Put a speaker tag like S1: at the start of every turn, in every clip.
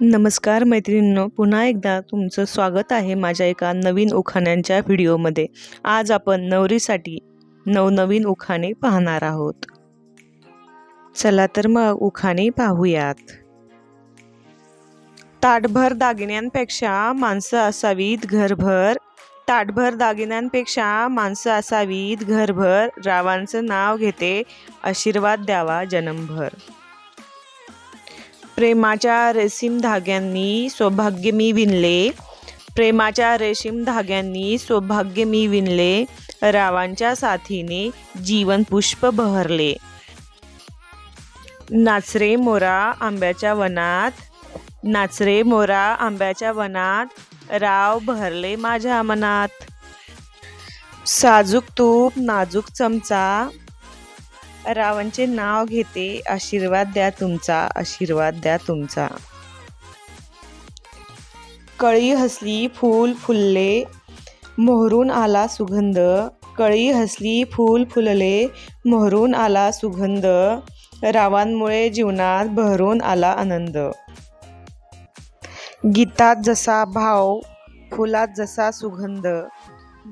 S1: नमस्कार मैत्रिणींनो पुन्हा एकदा तुमचं स्वागत आहे माझ्या एका नवीन उखाण्यांच्या व्हिडिओमध्ये. आज आपण नवरीसाठी नवनवीन उखाणे पाहणार आहोत. चला तर मग उखाणे पाहूयात. ताटभर दागिन्यांपेक्षा माणसं असावीत घरभर. ताटभर दागिन्यांपेक्षा माणसं असावीत घरभर. रावांचं नाव घेते आशीर्वाद द्यावा जन्मभर. प्रेमाच्या रेशीम धाग्यांनी सौभाग्य मी विणले प्रेमाच्या रेशीम धाग्यांनी सौभाग्य मी विणले रावांच्या साथीने जीवन पुष्प बहरले. नाचरे मोरा आंब्याच्या वनात नाचरे मोरा आंब्याच्या वनात राव बहरले माझ्या मनात. साजूक तूप नाजूक चमचा रावांचे नाव घेते आशीर्वाद द्या तुमचा आशीर्वाद द्या तुमचा. कळी हसली फूल फुलले मोहरून आला सुगंध. कळी हसली फूल फुलले मोहरून आला सुगंध. रावांमुळे जीवनात बहरून आला आनंद. गीतात जसा भाव फुलात जसा सुगंध.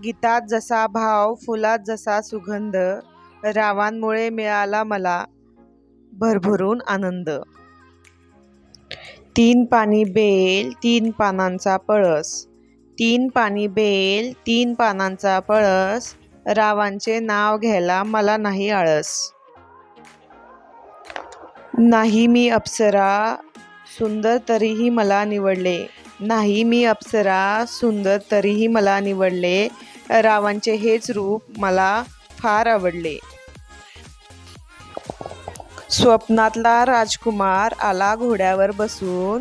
S1: गीतात जसा भाव फुलात जसा सुगंध. रावांमुळे मिळाला मला भरभरून आनंद. तीन पाणी बेल तीन पानांचा पळस. तीन पाणी बेल तीन पानांचा पळस. रावांचे नाव घ्यायला मला नाही आळस. नाही मी अप्सरा सुंदर तरीही मला निवडले. नाही मी अप्सरा सुंदर तरीही मला निवडले. रावांचे हेच रूप मला फार आवडले. स्वप्नातला राजकुमार आला घोड्यावर बसून.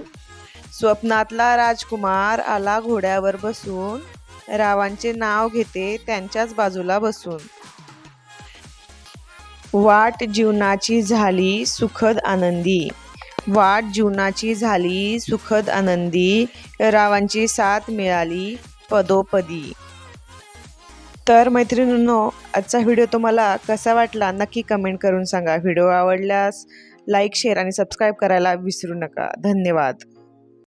S1: स्वप्नातला राजकुमार आला घोड्यावर बसून. रावांचे नाव घेते त्यांच्याच बाजूला बसून. वाट जीवनाची झाली सुखद आनंदी. वाट जीवनाची झाली सुखद आनंदी. रावांची साथ मिळाली पदोपदी. तर मैत्रिणींनो आजचा व्हिडिओ तुम्हाला कसा वाटला नक्की कमेंट करून सांगा. व्हिडिओ आवडल्यास लाईक शेअर आणि सबस्क्राईब करायला विसरू नका. धन्यवाद.